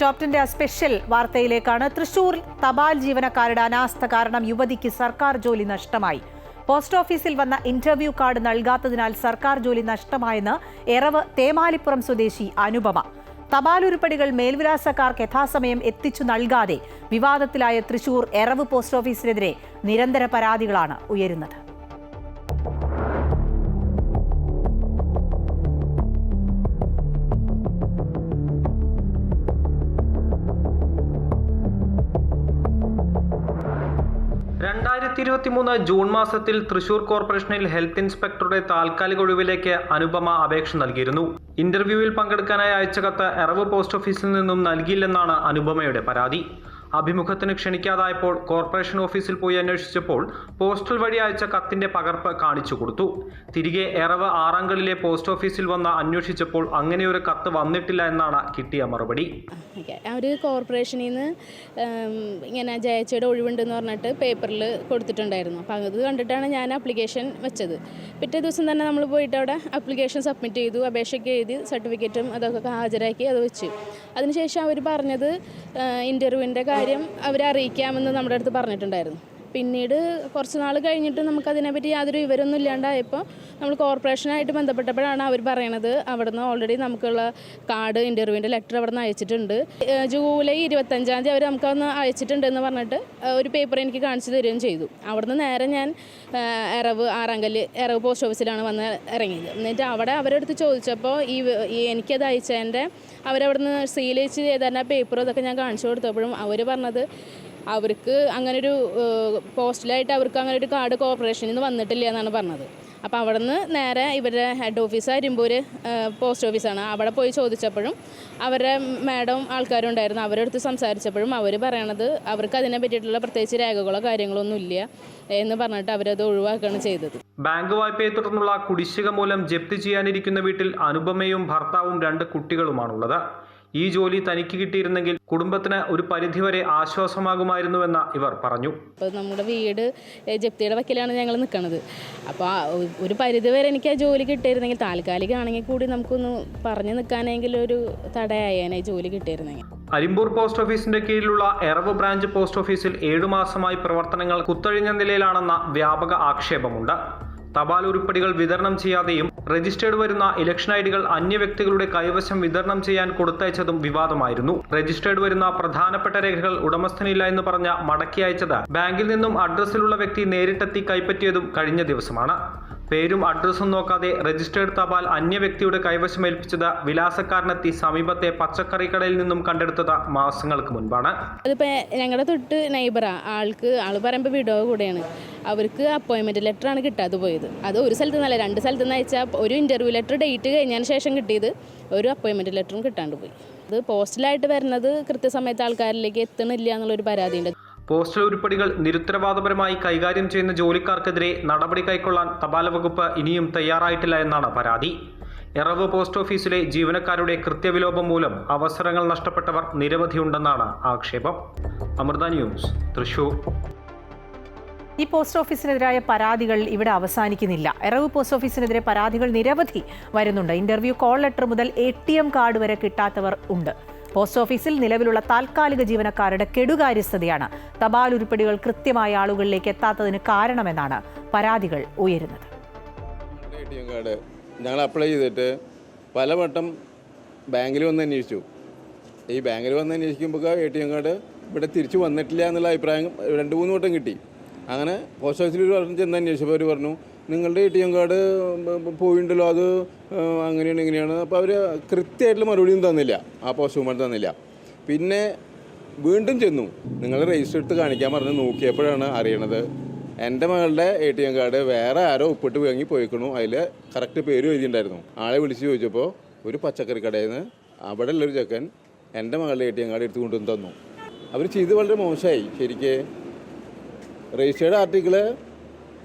Top ടെന്റെ special വാർത്തയിലേക്കാണ്. തൃശൂർ തപാൽ ജീവനക്കാരുടെ അനാസ്ഥ കാരണം യുവതിക്ക് സർക്കാർ ജോലി നഷ്ടമായി. പോസ്റ്റ് ഓഫീസിൽ വന്ന ഇന്റർവ്യൂ കാർഡ് നൽകാത്തതിനാൽ സർക്കാർ ജോലി നഷ്ടമായെന്ന് എറവ് തേമാലിപ്പുറം സ്വദേശി അനുപമ. തപാൽ ഉരുപ്പടികൾ മേൽവിലാസക്കാർക്ക് യഥാസമയം എത്തിച്ചു നൽകാതെ വിവാദത്തിലായ തൃശൂർ എറവ് പോസ്റ്റ് ഓഫീസിനെതിരെ നിരന്തര പരാതികളാണ് ഉയരുന്നത്. രണ്ടായിരത്തി ഇരുപത്തി മൂന്ന് ജൂൺ മാസത്തിൽ തൃശൂർ കോർപ്പറേഷനിൽ ഹെൽത്ത് ഇൻസ്പെക്ടറുടെ താൽക്കാലിക ഒഴിവിലേക്ക് അനുപമ അപേക്ഷ നൽകിയിരുന്നു. ഇന്റർവ്യൂവിൽ പങ്കെടുക്കാനായി അയച്ച കത്ത് എറവ് പോസ്റ്റ് ഓഫീസിൽ നിന്നും നൽകിയില്ലെന്നാണ് അനുപമയുടെ പരാതി. അഭിമുഖത്തിന് ക്ഷണിക്കാതായപ്പോൾ കോർപ്പറേഷൻ ഓഫീസിൽ പോയി അന്വേഷിച്ചപ്പോൾ പോസ്റ്റൽ വഴി അയച്ച കത്തിന്റെ പകർപ്പ് കാണിച്ചു കൊടുത്തു. തിരികെ എറവ് ആറാങ്കലിലെ പോസ്റ്റ് ഓഫീസിൽ വന്ന് അന്വേഷിച്ചപ്പോൾ അങ്ങനെ ഒരു കത്ത് വന്നിട്ടില്ല എന്നാണ് കിട്ടിയ മറുപടി. അവർ കോർപ്പറേഷനിൽ നിന്ന് ഇങ്ങനെ ജയച്ചയുടെ ഒഴിവുണ്ടെന്ന് പറഞ്ഞിട്ട് പേപ്പറിൽ കൊടുത്തിട്ടുണ്ടായിരുന്നു. അപ്പോൾ അത് കണ്ടിട്ടാണ് ഞാൻ അപ്ലിക്കേഷൻ വെച്ചത്. പിറ്റേ ദിവസം തന്നെ നമ്മൾ പോയിട്ട് അവിടെ അപ്ലിക്കേഷൻ സബ്മിറ്റ് ചെയ്തു അപേക്ഷയ്ക്ക് എഴുതി സർട്ടിഫിക്കറ്റും അതൊക്കെ ഹാജരാക്കി അത് വെച്ചു. അതിനുശേഷം അവർ പറഞ്ഞത് ഇന്റർവ്യൂവിന്റെ കാര്യം അവരെ അറിയിക്കാമെന്ന് നമ്മുടെ അടുത്ത് പറഞ്ഞിട്ടുണ്ടായിരുന്നു. പിന്നീട് കുറച്ച് നാൾ കഴിഞ്ഞിട്ട് നമുക്കതിനെപ്പറ്റി യാതൊരു വിവരമൊന്നും ഇല്ലാണ്ടായപ്പോൾ നമ്മൾ കോർപ്പറേഷനായിട്ട് ബന്ധപ്പെട്ടപ്പോഴാണ് അവർ പറയണത്. അവിടുന്ന് ഓൾറെഡി നമുക്കുള്ള കാർഡ് ഇന്റർവ്യൂവിന്റെ ലെറ്റർ അവിടെ നിന്ന് അയച്ചിട്ടുണ്ട് ജൂലൈ ഇരുപത്തഞ്ചാം തീയതി അവർ നമുക്കൊന്ന് അയച്ചിട്ടുണ്ടെന്ന് പറഞ്ഞിട്ട് ഒരു പേപ്പർ എനിക്ക് കാണിച്ചു തരികയും ചെയ്തു. അവിടുന്ന് നേരെ ഞാൻ എറവ് ആറാങ്കൽ എറവ് പോസ്റ്റ് ഓഫീസിലാണ് വന്ന് ഇറങ്ങിയത്. എന്നിട്ട് അവിടെ അവരെടുത്ത് ചോദിച്ചപ്പോൾ ഈ എനിക്കത് അയച്ചതിന്റെ അവരവിടുന്ന് സീൽ വെച്ച് ചെയ്തതിന്റെ പേപ്പറും അതൊക്കെ ഞാൻ കാണിച്ചു കൊടുത്തപ്പോഴും അവർ പറഞ്ഞത് അവർക്ക് അങ്ങനൊരു ഒരു പോസ്റ്റലായിട്ട് അവർക്ക് അങ്ങനെ ഒരു കാർഡ് കോർപ്പറേഷനിൽ നിന്ന് വന്നിട്ടില്ല എന്നാണ് പറഞ്ഞത്. അപ്പോൾ അവിടെ നിന്ന് നേരെ ഇവരുടെ ഹെഡ് ഓഫീസ് അരിമ്പൂർ പോസ്റ്റ് ഓഫീസാണ്. അവിടെ പോയി ചോദിച്ചപ്പോഴും അവരുടെ മാഡം ആൾക്കാരും ഉണ്ടായിരുന്നു. അവരുടെ അടുത്ത് സംസാരിച്ചപ്പോഴും അവർ പറയണത് അവർക്ക് അതിനെ പറ്റിയിട്ടുള്ള പ്രത്യേകിച്ച് രേഖകളോ കാര്യങ്ങളോ ഒന്നും ഇല്ല എന്ന് പറഞ്ഞിട്ട് അവരത് ഒഴിവാക്കുകയാണ് ചെയ്തത്. ബാങ്ക് വായ്പയെ തുടർന്നുള്ള കുടിശ്ശിക മൂലം ജപ്തി ചെയ്യാനിരിക്കുന്ന വീട്ടിൽ അനുപമയും ഭർത്താവും രണ്ട് കുട്ടികളുമാണുള്ളത്. ഈ ജോലി തനിക്ക് കിട്ടിയിരുന്നെങ്കിൽ കുടുംബത്തിന് ഒരു പരിധിവരെ ആശ്വാസമാകുമായിരുന്നുവെന്ന് ഇവർ പറഞ്ഞു. അപ്പോൾ നമ്മുടെ വീട് ജപ്തിയുടെ വക്കിലാണ് ഞങ്ങൾ നിൽക്കുന്നത് അപ്പോൾ ഒരു പരിധി വരെ എനിക്ക് ആ ജോലി കിട്ടിയിരുന്നെങ്കിൽ താൽക്കാലികമാണെങ്കിൽ കൂടി നമുക്കൊന്ന് പറഞ്ഞു നിൽക്കാനെങ്കിൽ ഒരു തടയായേനെ ജോലി കിട്ടിയിരുന്നെങ്കിൽ. അരിമ്പൂർ പോസ്റ്റ് ഓഫീസിന്റെ കീഴിലുള്ള എറവ് ബ്രാഞ്ച് പോസ്റ്റ് ഓഫീസിൽ ഏഴു മാസമായി പ്രവർത്തനങ്ങൾ കുത്തഴിഞ്ഞ നിലയിലാണെന്ന വ്യാപക ആക്ഷേപമുണ്ട്. തപാൽ ഉരുപ്പടികൾ വിതരണം ചെയ്യാതെയും രജിസ്റ്റേർഡ് വരുന്ന ഇലക്ഷൻ ഐഡികൾ അന്യ വ്യക്തികളുടെ കൈവശം വിതരണം ചെയ്യാൻ കൊടുത്തയച്ചതും വിവാദമായിരുന്നു. രജിസ്റ്റേർഡ് വരുന്ന പ്രധാനപ്പെട്ട രേഖകൾ ഉടമസ്ഥനില്ല എന്ന് പറഞ്ഞ മടക്കി അയച്ചത് ബാങ്കിൽ നിന്നും അഡ്രസ്സിലുള്ള വ്യക്തി നേരിട്ടെത്തി കൈപ്പറ്റിയതും കഴിഞ്ഞ ദിവസമാണ്. പേരും അഡ്രസ്സും നോക്കാതെ രജിസ്റ്റേർഡ് തപാൽ അന്യ വ്യക്തിയുടെ കൈവശം ഏൽപ്പിച്ചത് വിലാസക്കാരനെത്തി സമീപത്തെ പച്ചക്കറി കടയിൽ നിന്നും കണ്ടെടുത്തത് മാസങ്ങൾക്ക് മുൻപാണ്. അതിപ്പോൾ ഞങ്ങളുടെ തൊട്ട് നൈബറാ ആൾക്ക് ആൾ പറയുമ്പോൾ വിഡോ കൂടെയാണ്. അവർക്ക് അപ്പോയിന്റ്മെന്റ് ലെറ്റർ ആണ് കിട്ടാതെ പോയത്. അത് ഒരു സ്ഥലത്ത് നിന്നല്ല രണ്ട് സ്ഥലത്ത് നിന്ന് അയച്ചാൽ ഒരു ഇന്റർവ്യൂ ലെറ്റർ ഡേറ്റ് കഴിഞ്ഞതിന് ശേഷം കിട്ടിയത് ഒരു അപ്പോയിന്റ്മെന്റ് ലെറ്ററും കിട്ടാണ്ട് പോയി. അത് പോസ്റ്റലായിട്ട് വരുന്നത് കൃത്യസമയത്ത് ആൾക്കാരിലേക്ക് എത്തണില്ല എന്നുള്ളൊരു പരാതിയുണ്ട്. പോസ്റ്റൽ ഉരുപ്പടികൾ നിരുത്തരവാദപരമായി കൈകാര്യം ചെയ്യുന്ന ജോലിക്കാർക്കെതിരെ നടപടി കൈക്കൊള്ളാൻ തപാൽ വകുപ്പ് ഇനിയും തയ്യാറായിട്ടില്ല എന്നാണ് പരാതി. എറവ് പോസ്റ്റ് ഓഫീസിലെ ജീവനക്കാരുടെ കൃത്യവിലോപം മൂലം അവസരങ്ങൾ നഷ്ടപ്പെട്ടവർ നിരവധിയുണ്ടെന്നാണ് ആക്ഷേപം. അമൃത ന്യൂസ് തൃശൂർ. ഈ പോസ്റ്റ് ഓഫീസിനെതിരായ പരാതികൾ ഇവിടെ അവസാനിക്കുന്നില്ല. എറവ് പോസ്റ്റ് ഓഫീസിനെതിരെ പരാതികൾ നിരവധി വരുന്നുണ്ട്. ഇന്റർവ്യൂ കോൾ ലെറ്റർ മുതൽ എ കാർഡ് വരെ കിട്ടാത്തവർ ഉണ്ട്. പോസ്റ്റ് ഓഫീസിൽ നിലവിലുള്ള താൽക്കാലിക ജീവനക്കാരുടെ കെടുകാര്യസ്ഥതയാണ്. തപാൽ ഉരുപ്പടികൾ കൃത്യമായ ആളുകളിലേക്ക് എത്താത്തതിന് കാരണമെന്നാണ് പരാതികൾ ഉയരുന്നത്. ഞങ്ങൾ അപ്ലൈ ചെയ്തിട്ട് പലവട്ടം ബാങ്കിൽ വന്ന് അന്വേഷിച്ചു. ഈ ബാങ്കിൽ വന്ന് അന്വേഷിക്കുമ്പോൾ എ ടി എം കാർഡ് ഇവിടെ തിരിച്ചു വന്നിട്ടില്ല എന്നുള്ള അഭിപ്രായം രണ്ട് മൂന്ന് വട്ടം കിട്ടി. അങ്ങനെ പോസ്റ്റ് ഓഫീസിൽ ഒരു വർഷം ചെന്ന് അന്വേഷിച്ചപ്പോൾ അവർ പറഞ്ഞു നിങ്ങളുടെ എ ടി എം കാർഡ് പോയിണ്ടല്ലോ അത് അങ്ങനെയാണ് ഇങ്ങനെയാണ്. അപ്പോൾ അവർ കൃത്യമായിട്ടുള്ള മറുപടിയും തന്നില്ല. ആ പോസ്റ്റ് വുമൺ തന്നില്ല. പിന്നെ വീണ്ടും ചെന്നു. നിങ്ങൾ രജിസ്റ്റർ എടുത്ത് കാണിക്കാൻ പറഞ്ഞ് നോക്കിയപ്പോഴാണ് അറിയണത് എന്റെ മകളുടെ എ ടി എം കാർഡ് വേറെ ആരോ ഉപ്പിട്ട് വാങ്ങി പോയിക്കണു. അതിൽ കറക്റ്റ് പേര് എഴുതിയിട്ടുണ്ടായിരുന്നു. ആളെ വിളിച്ച് ചോദിച്ചപ്പോൾ ഒരു പച്ചക്കറി കടയിൽ നിന്ന് അവിടെ ഉള്ളൊരു ചെക്കൻ എന്റെ മകളുടെ എ ടി എം കാർഡ് കൊണ്ടുവന്ന് തന്നു. അവർ ചെയ്ത് വളരെ മോശമായി. ശരിക്ക്. രജിസ്റ്റേർഡ് ആർട്ടിക്കിൾ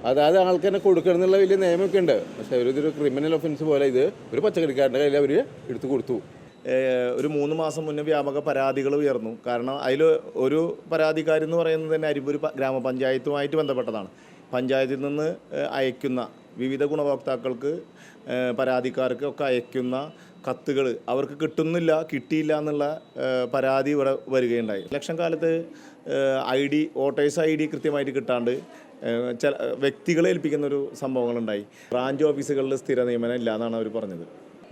അതായത് ആൾക്ക് തന്നെ കൊടുക്കണം എന്നുള്ള വലിയ നിയമമൊക്കെ ഉണ്ട്. പക്ഷേ അവരിതൊരു ക്രിമിനൽ ഒഫൻസ് പോലെ ഇത് ഒരു പച്ചക്കറിക്കാരന്റെ കയ്യിൽ അവർ എടുത്തു കൊടുത്തു. ഒരു മൂന്ന് മാസം മുന്നേ വ്യാപക പരാതികൾ ഉയർന്നു. കാരണം അതിൽ ഒരു പരാതിക്കാരെന്ന് പറയുന്നത് തന്നെ അരിമ്പൂർ ഗ്രാമപഞ്ചായത്തുമായിട്ട് ബന്ധപ്പെട്ടതാണ്. പഞ്ചായത്തിൽ നിന്ന് അയക്കുന്ന വിവിധ ഗുണഭോക്താക്കൾക്ക് പരാതിക്കാർക്ക് ഒക്കെ അയക്കുന്ന കത്തുകൾ അവർക്ക് കിട്ടുന്നില്ല കിട്ടിയില്ല എന്നുള്ള പരാതി ഇവിടെ വരികയുണ്ടായി. ഇലക്ഷൻ കാലത്ത് I D voters I D കൃത്യമായിട്ട് കിട്ടാണ്ട് ചില വ്യക്തികളെ ഏൽപ്പിക്കുന്ന ഒരു സംഭവങ്ങളുണ്ടായി. ബ്രാഞ്ച് ഓഫീസുകളിൽ സ്ഥിര നിയമനം ഇല്ല എന്നാണ് അവർ പറഞ്ഞത്.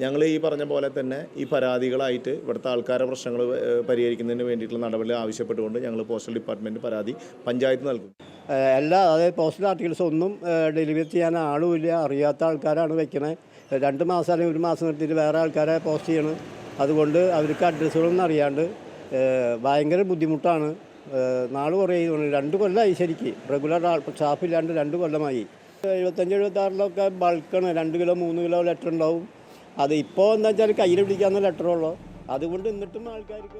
ഞങ്ങൾ ഈ പറഞ്ഞ പോലെ തന്നെ ഈ പരാതികളായിട്ട് ഇവിടുത്തെ ആൾക്കാരെ പ്രശ്നങ്ങൾ പരിഹരിക്കുന്നതിന് വേണ്ടിയിട്ടുള്ള നടപടി ആവശ്യപ്പെട്ടുകൊണ്ട് ഞങ്ങൾ പോസ്റ്റൽ ഡിപ്പാർട്ട്മെന്റ് പരാതി പഞ്ചായത്ത് നൽകും. എല്ലാ അതായത് പോസ്റ്റൽ ആർട്ടിക്കിൾസ് ഒന്നും ഡെലിവറി ചെയ്യാൻ ആളുമില്ല അറിയാത്ത ആൾക്കാരാണ് വെക്കണേ. രണ്ട് മാസം അല്ലെങ്കിൽ ഒരു മാസം നിർത്തിയിട്ട് വേറെ ആൾക്കാരെ പോസ്റ്റ് ചെയ്യണം. അതുകൊണ്ട് അവർക്ക് അഡ്രസ്സുകളൊന്നും അറിയാണ്ട് ഭയങ്കര ബുദ്ധിമുട്ടാണ്. നാൾ കുറേ. രണ്ട് കൊല്ലമായി ശരിക്ക്. റെഗുലർ സ്റ്റാഫില്ലാണ്ട് രണ്ട് കൊല്ലമായി. എഴുപത്തഞ്ച് എഴുപത്താറിലൊക്കെ ബൾക്കാണ് രണ്ട് കിലോ മൂന്ന് കിലോ ലെറ്റർ ഉണ്ടാവും. അത് ഇപ്പോൾ എന്താ വെച്ചാൽ കയ്യിൽ പിടിക്കാവുന്ന ലെറ്ററുള്ളൂ അതുകൊണ്ട് എന്നിട്ടും ആൾക്കാർക്ക്